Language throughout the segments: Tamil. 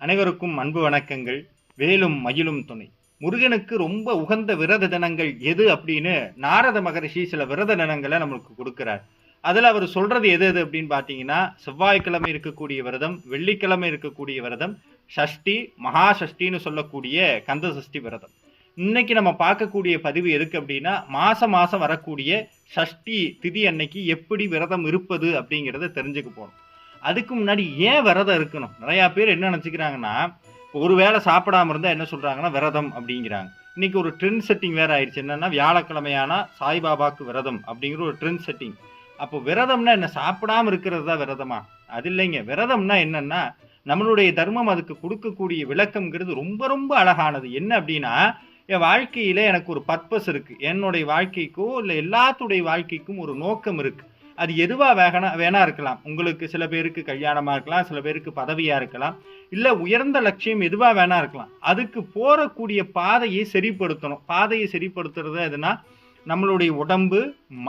அனைவருக்கும் அன்பு வணக்கங்கள். வேலும் மயிலும் துணை. முருகனுக்கு ரொம்ப உகந்த விரத தினங்கள் எது அப்படின்னு நாரத மகரிஷி சில விரத தினங்களை நம்மளுக்கு கொடுக்கிறார். அதில் அவர் சொல்றது எது எது அப்படின்னு பார்த்தீங்கன்னா செவ்வாய்க்கிழமை இருக்கக்கூடிய விரதம் வெள்ளிக்கிழமை இருக்கக்கூடிய விரதம் சஷ்டி மகா சஷ்டின்னு சொல்லக்கூடிய கந்த சஷ்டி விரதம். இன்னைக்கு நம்ம பார்க்கக்கூடிய பதிவு எதுக்கு அப்படின்னா மாசம் மாசம் வரக்கூடிய சஷ்டி திதி அன்னைக்கு எப்படி விரதம் இருப்பது அப்படிங்கிறத தெரிஞ்சுக்க போகணும் அதுக்கு முன்னாடி ஏன் விரதம் இருக்கணும்? நிறையா பேர் என்ன நினச்சிக்கிறாங்கன்னா இப்போ ஒரு வேளை சாப்பிடாம இருந்தால் என்ன சொல்கிறாங்கன்னா விரதம் அப்படிங்கிறாங்க. இன்றைக்கி ஒரு ட்ரெண்ட் செட்டிங் வேறு ஆயிடுச்சு. என்னென்னா வியாழக்கிழமையானா சாய்பாபாக்கு விரதம் அப்படிங்கிற ஒரு ட்ரெண்ட் செட்டிங் அப்போ விரதம்னா என்ன? சாப்பிடாம இருக்கிறது தான் விரதமா? அது இல்லைங்க. விரதம்னா என்னன்னா நம்மளுடைய தர்மம் அதுக்கு கொடுக்கக்கூடிய விளக்கம்ங்கிறது ரொம்ப ரொம்ப அழகானது. என்ன அப்படின்னா என் வாழ்க்கையில எனக்கு ஒரு பர்பஸ் இருக்கு. என்னுடைய வாழ்க்கைக்கோ இல்லை எல்லாத்துடைய வாழ்க்கைக்கும் ஒரு நோக்கம் இருக்குது அது எதுவாக வேகனா வேணா இருக்கலாம். உங்களுக்கு சில பேருக்கு கல்யாணமா இருக்கலாம் சில பேருக்கு பதவியா இருக்கலாம். இல்ல உயர்ந்த லட்சியம் எதுவா வேணா இருக்கலாம். அதுக்கு போறக்கூடிய பாதையை சரிப்படுத்தணும். பாதையை சரிப்படுத்துறது எதுனா நம்மளுடைய உடம்பு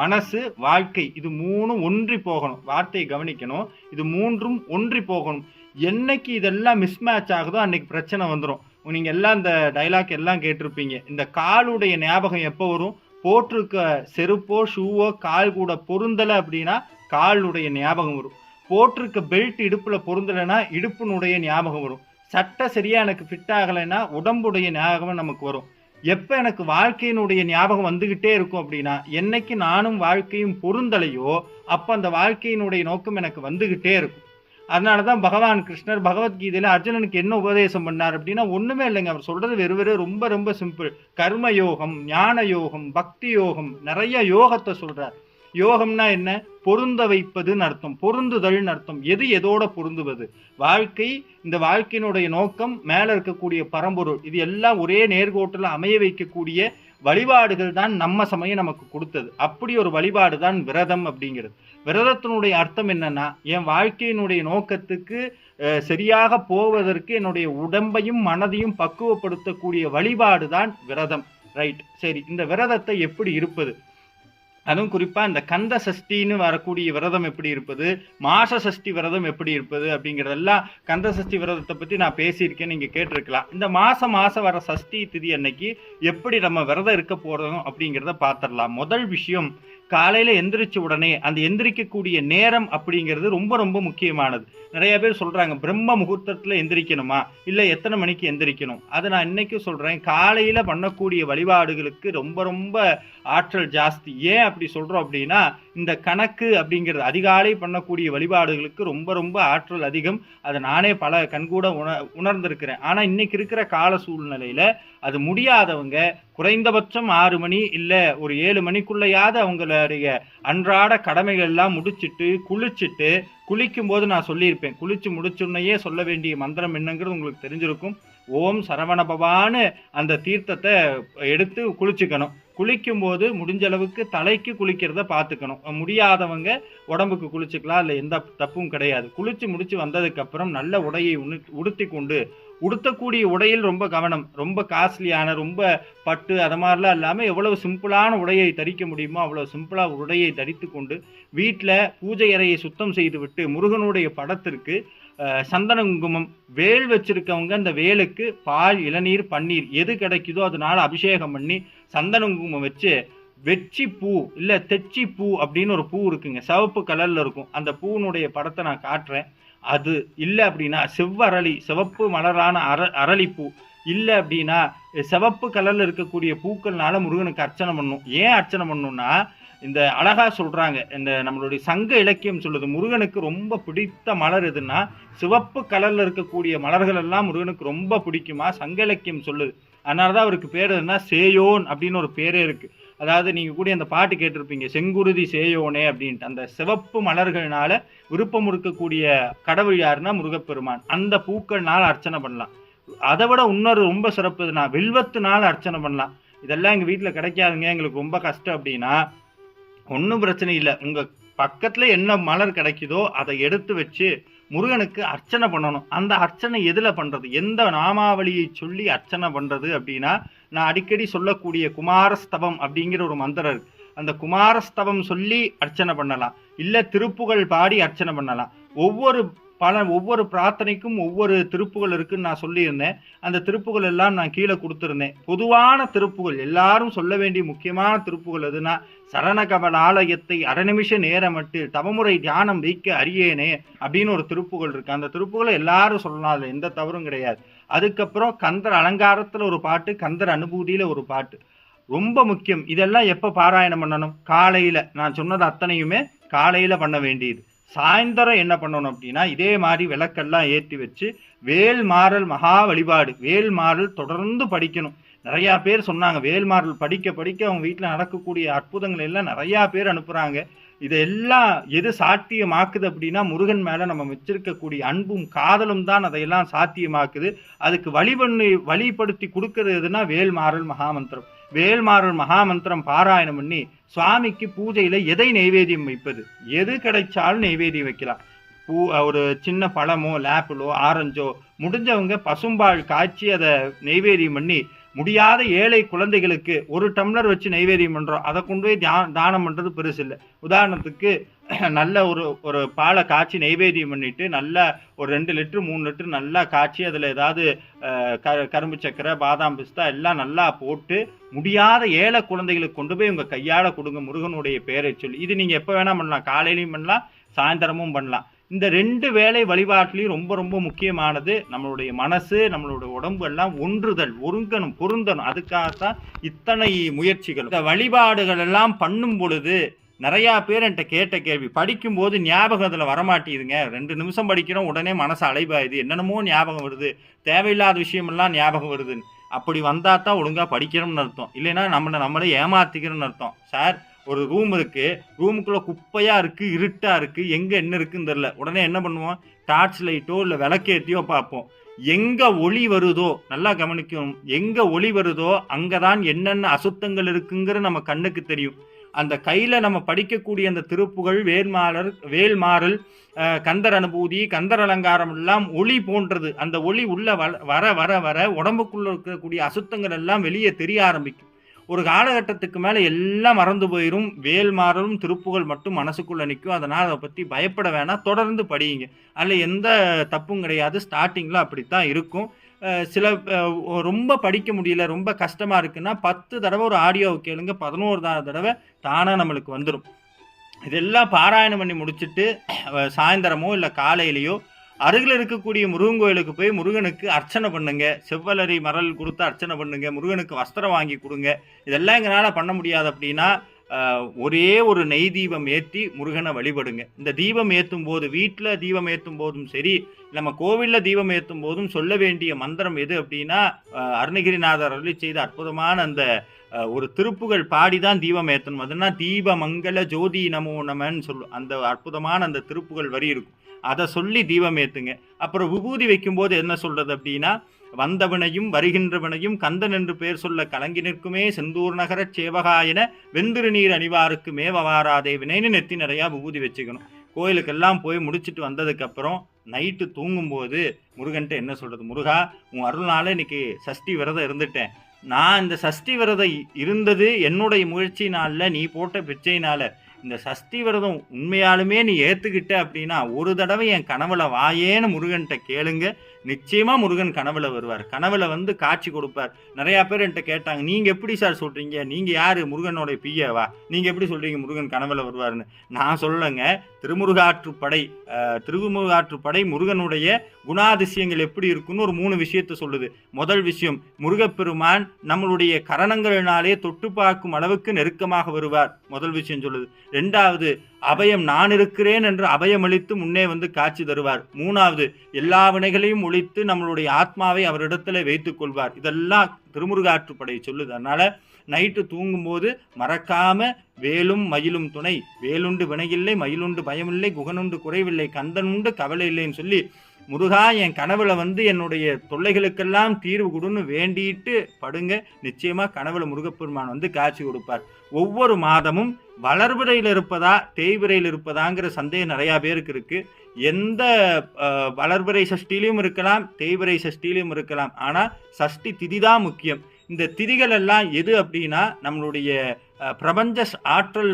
மனசு வாழ்க்கை இது மூணும் ஒன்றி போகணும். வார்த்தையை கவனிக்கணும். இது மூன்றும் ஒன்றி போகணும். என்னைக்கு இதெல்லாம் மிஸ்மேட்ச் ஆகுதோ அன்னைக்கு பிரச்சனை வந்துடும் நீங்கள் எல்லாம் இந்த டைலாக் எல்லாம் கேட்டிருப்பீங்க. இந்த காலுடைய ஞாபகம் எப்போ வரும்? போட்டிருக்க செருப்போ ஷூவோ கால் கூட பொருந்தலை அப்படின்னா காலுடைய ஞாபகம் வரும். போட்டிருக்க பெல்ட் இடுப்பில் பொருந்தலைன்னா இடுப்பினுடைய ஞாபகம் வரும். சட்டை சரியாக எனக்கு ஃபிட் ஆகலைன்னா உடம்புடைய ஞாபகம் நமக்கு வரும். எப்போ எனக்கு வாழ்க்கையினுடைய ஞாபகம் வந்துக்கிட்டே இருக்கும் அப்படின்னா என்னைக்கு நானும் வாழ்க்கையும் பொருந்தலையோ அப்போ அந்த வாழ்க்கையினுடைய நோக்கம் எனக்கு வந்துக்கிட்டே இருக்கும். அதனால தான் பகவான் கிருஷ்ணர் பகவத்கீதையில் அர்ஜுனனுக்கு என்ன உபதேசம் பண்ணார் அப்படின்னா ஒன்றுமே இல்லைங்க. அவர் சொல்கிறது வெறு ரொம்ப ரொம்ப சிம்பிள் கர்ம யோகம் ஞான யோகம் பக்தி யோகம் நிறைய யோகத்தை சொல்கிறார் யோகம்னா என்ன? பொருந்த வைப்பதுன்னு அர்த்தம். பொருந்துதல்னு அர்த்தம். எது எதோட பொருந்துவது? வாழ்க்கை இந்த வாழ்க்கையினுடைய நோக்கம் மேலே இருக்கக்கூடிய பரம்பொருள். இது எல்லாம் ஒரே நேர்கோட்டில் அமைய வைக்கக்கூடிய வழிபாடுகள் தான் நம்ம சமயம் நமக்கு கொடுத்தது. அப்படி ஒரு வழிபாடு தான் விரதம் அப்படிங்கிறது. விரதத்தினுடைய அர்த்தம் என்னன்னா என் வாழ்க்கையினுடைய நோக்கத்துக்கு சரியாக போவதற்கு என்னுடைய உடம்பையும் மனதையும் பக்குவப்படுத்தக்கூடிய வழிபாடு தான் விரதம். ரைட். சரி இந்த விரதத்தை எப்படி இருப்பது? அதுவும் குறிப்பா இந்த கந்த சஷ்டின்னு வரக்கூடிய விரதம் எப்படி இருப்பது மாச சஷ்டி விரதம் எப்படி இருப்பது அப்படிங்கிறதெல்லாம் கந்த சஷ்டி விரதத்தை பத்தி நான் பேசியிருக்கேன் நீங்க கேட்டிருக்கலாம். இந்த மாசம் மாசம் வர சஷ்டி திதி அன்னைக்கு எப்படி நம்ம விரதம் இருக்க போறோம் அப்படிங்கிறத பார்த்துடலாம். முதல் விஷயம் காலையில எந்திரிச்ச உடனே அந்த எந்திரிக்கக்கூடிய நேரம் அப்படிங்கிறது ரொம்ப ரொம்ப முக்கியமானது. நிறைய பேர் சொல்றாங்க பிரம்ம முகூர்த்தத்துல எந்திரிக்கணுமா? இல்ல எத்தனை மணிக்கு எந்திரிக்கணும்? அதை நான் இன்றைக்கும் சொல்றேன். காலையில பண்ணக்கூடிய வழிபாடுகளுக்கு ரொம்ப ரொம்ப ஆற்றல் ஜாஸ்தி. ஏன் அப்படி சொல்றோம் அப்படின்னா இந்த கணக்கு அப்படிங்கிறது அதிகாலை பண்ணக்கூடிய வழிபாடுகளுக்கு ரொம்ப ரொம்ப ஆற்றல் அதிகம். அதை நானே பல கண்கூட உண உணர்ந்திருக்கிறேன். ஆனா இன்னைக்கு இருக்கிற கால சூழ்நிலையில அது முடியாதவங்க குறைந்தபட்சம் ஆறு மணி இல்ல ஒரு ஏழு மணிக்குள்ளேயாவது அவங்களுடைய அன்றாட கடமைகள் எல்லாம் முடிச்சுட்டு குளிச்சுட்டு குளிக்கும் போது நான் சொல்லியிருப்பேன். குளிச்சு முடிச்சுன்னையே சொல்ல வேண்டிய மந்திரம் என்னங்கிறது உங்களுக்கு தெரிஞ்சிருக்கும். ஓம் சரவணபவான்னு அந்த தீர்த்தத்தை எடுத்து குளிச்சுக்கணும். குளிக்கும் போது முடிஞ்ச அளவுக்கு தலைக்கு குளிக்கிறத பார்த்துக்கணும் முடியாதவங்க உடம்புக்கு குளிச்சுக்கலாம் இல்லை எந்த தப்பும் கிடையாது. குளிச்சு முடிச்சு வந்ததுக்கப்புறம் நல்ல உடையை உணு உடுத்தி கொண்டு உடுத்தக்கூடிய உடையில் ரொம்ப கவனம். ரொம்ப காஸ்ட்லியான ரொம்ப பட்டு அது மாதிரிலாம் இல்லாமல் எவ்வளவு சிம்பிளான உடையை தரிக்க முடியுமோ அவ்வளோ சிம்பிளாக உடையை தரித்து கொண்டு வீட்டில் பூஜை அறையை சுத்தம் செய்து விட்டு முருகனுடைய படத்திற்கு சந்தன குங்குமம் வேல் வச்சிருக்கவங்க அந்த வேலுக்கு பால் இளநீர் பன்னீர் எது கிடைக்குதோ அதனால அபிஷேகம் பண்ணி சந்தன குங்குமம் வச்சு வெச்சி பூ இல்ல தெச்சி பூ அப்படின்னு ஒரு பூ இருக்குங்க. சிவப்பு கலர்ல இருக்கும். அந்த பூனுடைய படத்தை நான் காட்டுறேன். அது இல்லை அப்படின்னா செவ்வரளி சிவப்பு மலரான அர அரளிப்பூ. இல்லை அப்படின்னா சிவப்பு கலர்ல இருக்கக்கூடிய பூக்கள்னால முருகனுக்கு அர்ச்சனை பண்ணும். ஏன் அர்ச்சனை பண்ணணும்னா இந்த அழகா சொல்றாங்க. இந்த நம்மளுடைய சங்க இலக்கியம் சொல்லுது. முருகனுக்கு ரொம்ப பிடித்த மலர் எதுன்னா சிவப்பு கலர்ல இருக்கக்கூடிய மலர்கள் எல்லாம் முருகனுக்கு ரொம்ப பிடிக்குமா? சங்க இலக்கியம் சொல்லுது. அதனாலதான் அவருக்கு பேர் என்ன சேயோன் அப்படின்னு ஒரு பேரே இருக்கு. அதாவது நீங்க கூட அந்த பாட்டு கேட்டிருப்பீங்க செங்குருதி சேயோனே அப்படின்ட்டு. அந்த சிவப்பு மலர்கள்னால விருப்பம் இருக்கக்கூடிய கடவுள் யாருன்னா முருகப்பெருமான். அந்த பூக்கள்னால அர்ச்சனை பண்ணலாம். அதை விட இன்னொரு ரொம்ப சிறப்பு எதுனா வில்வத்துனால அர்ச்சனை பண்ணலாம். இதெல்லாம் எங்கள் வீட்டில் கிடைக்காதுங்க. எங்களுக்கு ரொம்ப கஷ்டம் அப்படின்னா ஒன்றும் பிரச்சனை இல்லை. உங்கள் பக்கத்தில் என்ன மலர் கிடைக்குதோ அதை எடுத்து வச்சு முருகனுக்கு அர்ச்சனை பண்ணணும். அந்த அர்ச்சனை எதில் பண்ணுறது எந்த நாமாவளியை சொல்லி அர்ச்சனை பண்ணுறது அப்படின்னா நான் அடிக்கடி சொல்லக்கூடிய குமாரஸ்தவம் அப்படிங்கிற ஒரு மந்திரம் அந்த குமாரஸ்தவம் சொல்லி அர்ச்சனை பண்ணலாம். இல்லை திருப்புகழ் பாடி அர்ச்சனை பண்ணலாம். ஒவ்வொரு பல ஒவ்வொரு பிரார்த்தனைக்கும் ஒவ்வொரு திருப்புகள் இருக்குன்னு நான் சொல்லியிருந்தேன். அந்த திருப்புகள் எல்லாம் நான் கீழே கொடுத்துருந்தேன். பொதுவான திருப்புகள் எல்லாரும் சொல்ல வேண்டிய முக்கியமான திருப்புகள் எதுனா சரணகமல ஆலயத்தை அரை அரநிமிஷ நேரமட்டு தவமுறை தியானம் வைக்க அறியேனே அப்படின்னு ஒரு திருப்புகள் இருக்கு. அந்த திருப்புகளை எல்லாரும் சொல்லலாம். அதில் எந்த தவறும் கிடையாது. அதுக்கப்புறம் கந்தர் அலங்காரத்தில் ஒரு பாட்டு கந்தர் அனுபூதியில் ஒரு பாட்டு. ரொம்ப முக்கியம். இதெல்லாம் எப்போ பாராயணம் பண்ணணும்? காலையில். நான் சொன்னது அத்தனையுமே காலையில் பண்ண வேண்டியது. சாயந்தரம் என்ன பண்ணணும் அப்படின்னா இதே மாதிரி விளக்கெல்லாம் ஏற்றி வச்சு வேல் மாறல் மகா வழிபாடு வேல் மாறல் தொடர்ந்து படிக்கணும். நிறையா பேர் சொன்னாங்க வேல் மாறல் படிக்க படிக்க அவங்க வீட்டில் நடக்கக்கூடிய அற்புதங்கள் எல்லாம் நிறையா பேர் அனுப்புகிறாங்க இதெல்லாம் எது சாத்தியமாக்குது அப்படின்னா முருகன் மேலே நம்ம வச்சிருக்கக்கூடிய அன்பும் காதலும் தான் அதையெல்லாம் சாத்தியமாக்குது. அதுக்கு வழிபண்ணு வழிப்படுத்தி கொடுக்கறது எதுனா வேல் மாறல் மகாமந்திரம் வேல்மாறல் மகாமந்திரம் பாராயணம் பண்ணி சுவாமிக்கு பூஜையில எதை நைவேத்தியம் வைப்பது? எது கிடைச்சாலும் நைவேத்தியம் வைக்கலாம். பூ ஒரு சின்ன பழமோ லேப்பிளோ ஆரஞ்சோ முடிஞ்சவங்க பசும்பால் காய்ச்சி அதை நைவேத்தியம் பண்ணி முடியாத ஏழை குழந்தைகளுக்கு ஒரு டம்ளர் வச்சு நைவேத்தியம் பண்ணுறோம் அதை கொண்டு போய் தியா- தானம் பண்ணுறது பெருசு இல்லை. உதாரணத்துக்கு நல்ல ஒரு ஒரு பாலை காய்ச்சி நெய்வேத்தியம் பண்ணிட்டு நல்லா ஒரு ரெண்டு லிட்டரு மூணு லிட்டரு நல்லா காய்ச்சி அதில் ஏதாவது க கரும்பு சக்கரை பாதாம் பிஸ்தா எல்லாம் நல்லா போட்டு முடியாத ஏழை குழந்தைகளுக்கு கொண்டு போய் உங்கள் கையால் கொடுங்க முருகனுடைய பேரை சொல்லி. இது நீங்கள் எப்போ வேணால் பண்ணலாம். காலையிலையும் பண்ணலாம் சாயந்தரமும் பண்ணலாம். இந்த ரெண்டு வேளை வழிபாட்டிலையும் ரொம்ப ரொம்ப முக்கியமானது நம்மளுடைய மனசு நம்மளுடைய உடம்பு எல்லாம் ஒன்றுதல் ஒருங்கணும் பொருந்தணும். அதுக்காகத்தான் இத்தனை முயற்சிகள். இந்த வழிபாடுகள் எல்லாம் பண்ணும் பொழுது நிறையா பேர் என்கிட்ட கேட்ட கேள்வி படிக்கும்போது ஞாபகம் அதில் வரமாட்டேதுங்க ரெண்டு நிமிஷம் படிக்கிறோம் உடனே மனசு அலைபாயுது. என்னென்னமோ ஞாபகம் வருது. தேவையில்லாத விஷயமெல்லாம் ஞாபகம் வருதுன்னு. அப்படி வந்தால் தான் ஒழுங்காக படிக்கிறோம்னு அர்த்தம். இல்லைன்னா நம்மளை நம்மளே ஏமாத்திக்கிறோம்னு அர்த்தம். சார் ஒரு ரூம் இருக்குது ரூமுக்குள்ளே குப்பையாக இருக்குது இருட்டாக இருக்குது எங்கே என்ன இருக்குன்னு தெரில உடனே என்ன பண்ணுவோம்? டார்ச் லைட்டோ இல்லை விளக்கேற்றியோ பார்ப்போம். எங்கே ஒளி வருதோ நல்லா கவனிக்கணும். எங்கே ஒளி வருதோ அங்கே தான் என்னென்ன அசுத்தங்கள் இருக்குங்கிற நம்ம கண்ணுக்கு தெரியும். அந்த கையில் நம்ம படிக்கக்கூடிய அந்த திருப்புகள் வேல்மாலர் வேல்மாறல் கந்தர் அனுபூதி கந்தர் அலங்காரம் எல்லாம் ஒளி போன்றது. அந்த ஒளி உள்ள வர- வர வர வர உடம்புக்குள்ள இருக்கக்கூடிய அசுத்தங்கள் எல்லாம் வெளியே தெரிய ஆரம்பிக்கும். ஒரு காலகட்டத்துக்கு மேலே எல்லாம் மறந்து போயிடும் வேல்மாறலும் திருப்புகள் மட்டும் மனசுக்குள்ளே நிற்கும் அதனால் அதை பற்றி பயப்பட வேணாம். தொடர்ந்து படியுங்க. அதில் எந்த தப்பும் கிடையாது. ஸ்டார்டிங்கில் அப்படித்தான் இருக்கும். சில ரொம்ப படிக்க முடியல ரொம்ப கஷ்டமாக இருக்குன்னா பத்து தடவை ஒரு ஆடியோவை கேளுங்க பதினோரு தடவை தானாக நம்மளுக்கு வந்துடும் இதெல்லாம் பாராயணம் பண்ணி முடிச்சுட்டு சாயந்தரமோ இல்லை காலையிலையோ அருகில் இருக்கக்கூடிய முருகன் கோயிலுக்கு போய் முருகனுக்கு அர்ச்சனை பண்ணுங்க. செவ்வலரி மரல் கொடுத்து அர்ச்சனை பண்ணுங்க. முருகனுக்கு வஸ்திரம் வாங்கி கொடுங்க. இதெல்லாம் எங்களால் பண்ண முடியாது அப்படின்னா ஒரே ஒரு நெய் தீபம் ஏற்றி முருகனை வழிபடுங்க. இந்த தீபம் ஏற்றும் போது வீட்டில் தீபம் ஏற்றும் போதும் சரி நம்ம கோவிலில் தீபம் ஏற்றும் போதும் சொல்ல வேண்டிய மந்திரம் எது அப்படின்னா அருணகிரிநாதர் அருளி செய்த அற்புதமான அந்த ஒரு திருப்புகள் பாடி தான் தீபம் ஏற்றணும் அதுனா தீப மங்கள ஜோதி நமோ நமன்னு சொல்லும் அந்த அற்புதமான அந்த திருப்புகள் வரி இருக்கும். அதை சொல்லி தீபம் ஏற்றுங்க அப்புறம் விபூதி வைக்கும்போது என்ன சொல்கிறது அப்படின்னா வந்தவனையும் வருகின்றவனையும் கந்தன் என்று பெயர் சொல்ல கலங்கி நிற்குமே செந்தூர் நகரச் சேவகாயன வெந்திரு நீர் அணிவாருக்கு மேவவாராதே வினைன்னு நெத்தி நிறையா விபூதி வச்சுக்கணும். கோயிலுக்கெல்லாம் போய் முடிச்சிட்டு வந்ததுக்கப்புறம் நைட்டு தூங்கும்போது முருகன்ட்ட என்ன சொல்கிறது முருகா உன் அருள்னால இன்னைக்கு சஷ்டி விரதம் இருந்துட்டேன். நான் இந்த சஷ்டி விரதம் இருந்தது என்னுடைய முயற்சினால நீ போட்ட பிச்சையினால. இந்த சஷ்டி விரதம் உண்மையாலுமே நீ ஏற்றுக்கிட்ட அப்படின்னா ஒரு தடவை என் கனவுல வாயேன்னு முருகன்கிட்ட கேளுங்க. நிச்சயமா முருகன் கனவுல வருவார். கனவுல வந்து காட்சி கொடுப்பார். நிறைய பேர் என்கிட்ட கேட்டாங்க நீங்க எப்படி சார் சொல்றீங்க? நீங்க யாரு? முருகனோட பியவா நீங்க எப்படி சொல்றீங்க? முருகன் கனவுல வருவாருன்னு. நான் சொல்லங்க திருமுருகாற்றுப்படை திருமுருகாற்றுப்படை முருகனுடைய குணாதிசயங்கள் எப்படி இருக்குன்னு ஒரு மூணு விஷயத்த சொல்லுது. முதல் விஷயம் முருகப்பெருமான் நம்மளுடைய கரணங்களினாலே தொட்டு பார்க்கும் அளவுக்கு நெருக்கமாக வருவார். முதல் விஷயம் சொல்லுது. ரெண்டாவது அபயம் நான் இருக்கிறேன் என்று அபயம் அளித்து முன்னே வந்து காட்சி தருவார். மூணாவது எல்லா வினைகளையும் ஒழித்து நம்மளுடைய ஆத்மாவை அவரிடத்துல வைத்துக் கொள்வார். இதெல்லாம் திருமுருகாற்றுப்படை சொல்லுது. அதனால நைட்டு தூங்கும்போது மறக்காம வேலும் மயிலும் துணை. வேலுண்டு வினையில்லை மயிலுண்டு பயமில்லை குகனுண்டு குறைவில்லை கந்தனுண்டு கவலை இல்லைன்னு சொல்லி முருகா என் கனவுல வந்து என்னுடைய தொல்லைகளுக்கெல்லாம் தீர்வு கொடுன்னு வேண்டிட்டு படுங்க. நிச்சயமா கனவுல முருகப்பெருமான் வந்து காட்சி கொடுப்பார். ஒவ்வொரு மாதமும் வளர்பிறையில் இருப்பதா தேய்விரையில் இருப்பதாங்கிற சந்தேகம் நிறையா பேருக்கு இருக்கு. எந்த அஹ், வளர்பிறை சஷ்டிலையும் இருக்கலாம் தேய்விரை சஷ்டிலையும் இருக்கலாம். ஆனால் சஷ்டி திதி தான் முக்கியம். இந்த திதிகள் எல்லாம் எது அப்படின்னா நம்மளுடைய பிரபஞ்ச ஆற்றல்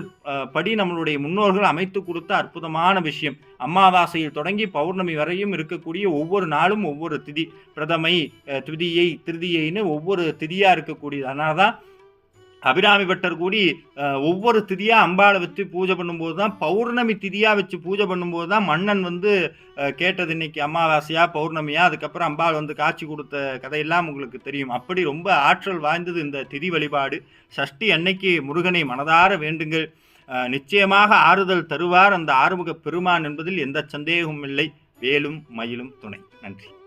படி நம்மளுடைய முன்னோர்கள் அமைத்து கொடுத்த அற்புதமான விஷயம். அமாவாசையில் தொடங்கி பௌர்ணமி வரையும் இருக்கக்கூடிய ஒவ்வொரு நாளும் ஒவ்வொரு திதி. பிரதமை திருதியை திருதியைன்னு ஒவ்வொரு திதியாக இருக்கக்கூடியது. அதனால தான் அபிராமி பட்டர் கூடி ஒவ்வொரு திதியாக அம்பாளை வச்சு பூஜை பண்ணும்போது தான் பௌர்ணமி திதியாக வச்சு பூஜை பண்ணும்போது தான் மன்னன் வந்து கேட்டது இன்னைக்கு அமாவாசையா பௌர்ணமியா அதுக்கப்புறம் அம்பாள் வந்து காட்சி கொடுத்த கதையெல்லாம் உங்களுக்கு தெரியும். அப்படி ரொம்ப ஆற்றல் வாய்ந்தது இந்த திதி வழிபாடு. சஷ்டி அன்னைக்கு முருகனை மனதார வேண்டுங்கள். நிச்சயமாக ஆறுதல் தருவார் அந்த ஆறுமுக பெருமான் என்பதில் எந்த சந்தேகமும் இல்லை. வேலும் மயிலும் துணை. நன்றி.